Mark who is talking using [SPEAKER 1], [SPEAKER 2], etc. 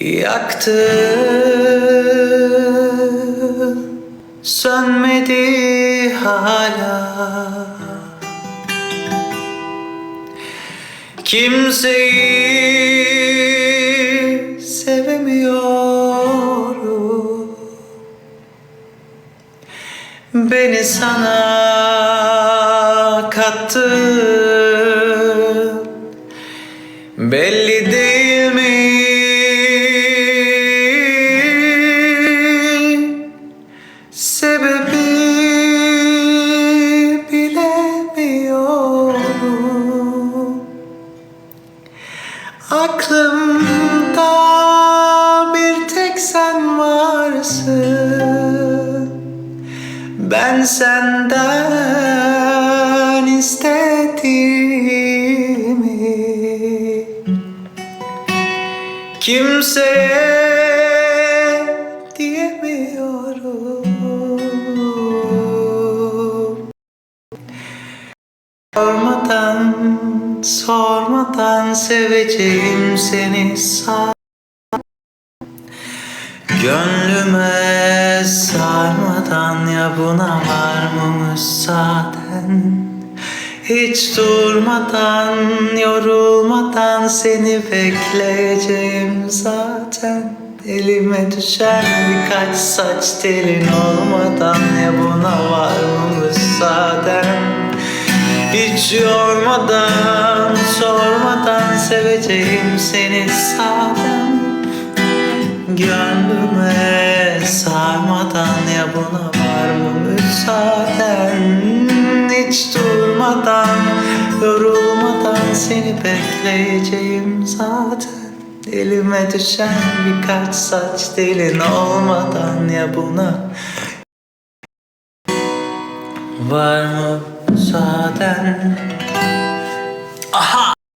[SPEAKER 1] Yaktı. Sönmedi hala. Kimseyi sevemiyorum. Beni sana kattın Belli Aklımda bir tek sen varsın. Ben senden istediğimi Kimseye diyemiyorum. Sormadan, sormadan seveceğim seni sağ Gönlüme sarmadan ya buna var mı müsaaden? Hiç durmadan, yorulmadan seni bekleyeceğim zaten. Elime düşen birkaç saç telin olmadan ya buna var mı müsaaden? Hiç yormadan, seveceğim seni zaten Gönlüme sarmadan. Ya buna var mı müsaaden? Hiç durmadan, yorulmadan seni bekleyeceğim zaten. Elime düşen birkaç saç telin olmadan. Ya buna Var mı müsaaden